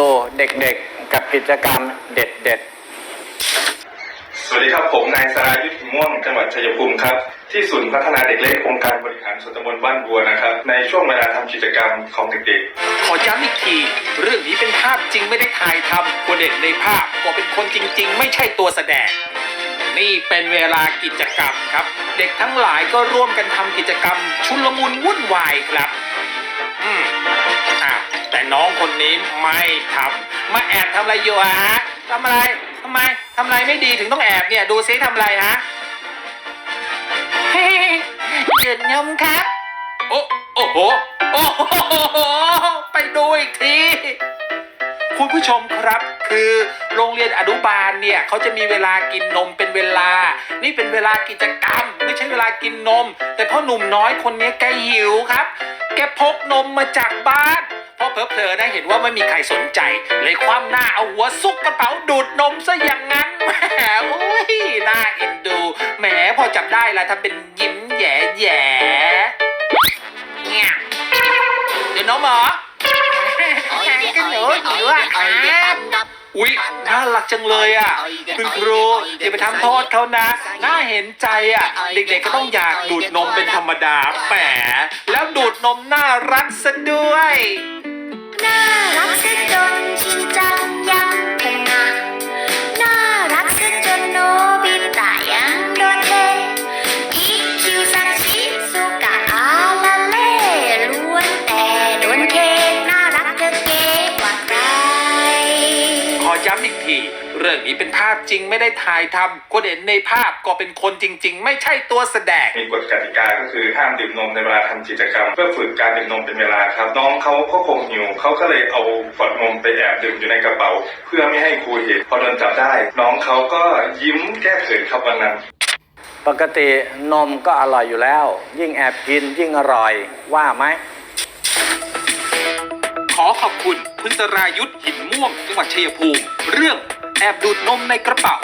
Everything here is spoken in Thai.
ดูเด็กๆกับกิจกรรมเด็ดสวัสดีครับผมนายสรายุทธหิมม่วงจังหวัดชัยภูมิครับที่ศูนย์พัฒนาเด็กเล็กองค์การบริหารส่วนตำบลบ้านบัวนะครับ ในช่วงเวลาทำกิจกรรมของเด็กขอย้ำอีกทีเรื่องนี้เป็นภาพจริงไม่ได้ถ่ายทำคนเด็กในภาพก็เป็นคนจริง ๆ ไม่ใช่ตัวแสดง นี่เป็นเวลากิจกรรมครับ เด็กทั้งหลายก็ร่วมกันทำกิจกรรม ชุลมุนวุ่นวายครับ อืมอะแต่ น้องคนนี้ไม่ทำมาแอบทำอะไรอยู่อะฮะทำอะไรทำไมทำอะไรไม่ดีถึงต้องแอบเนี่ยดูซิทำอะไรฮะดื่มนมครับโอ้โอ้โหโอ้โหไปดูอีกทีคุณผู้ชมครับคือโรงเรียนอนุบาลเนี่ยเขาจะมีเวลากินนมเป็นเวลา นี่เป็นเวลากิจกรรม ไม่ใช่เวลากินนม แต่พ่อหนุ่มน้อยคนนี้แกหิวครับ แกพกนมมาจากบ้าน เพราะเพลอๆนะเห็นว่าไม่มีใครสนใจ เลยคว่ำหน้าเอาหัวซุกกระเป๋าดูดนมซะอย่างนั้นแหมโอ้ยน่าเอ็นดูแหมพอจับได้ละทำเป็นยิ้มแย่แย่เนี่ยเดี๋ยวน้องหมอก็หนูหิวอะครับอุ๊ยน่ารักจังเลยอะคุณครูอย่าไปทำโทษเขานะ น่าเห็นใจอะ เด็กๆก็ต้องอยากดูดนมเป็นธรรมดาแหมแล้วดูดนมน่ารักซะด้วย ย้ำอีกที เรื่องนี้เป็นภาพจริงไม่ได้ถ่ายทำคนเห็นในภาพก็เป็นคนจริง ๆ ไม่ใช่ตัวแสดงๆมีกฎกติกาก็คือห้ามดื่มนมในเวลาทำกิจกรรม เพื่อฝึกการดื่มนมเป็นเวลาครับ น้องเขาก็คงหิวเขาก็เลยเอาขวดนมไปแอบดื่มอยู่ในกระเป๋า เพื่อไม่ให้ครูเห็นพอโดนจับได้ น้องเขาก็ยิ้มแก้เขินครับวันนั้นๆปกตินมก็อร่อยอยู่แล้ว ยิ่งแอบกินยิ่งอร่อยว่าไหมขอ ขอบคุณ คุณสรายุทธหินม่วงจังหวัดชัยภูมิ เรื่องแอบดูดนมในกระเป๋า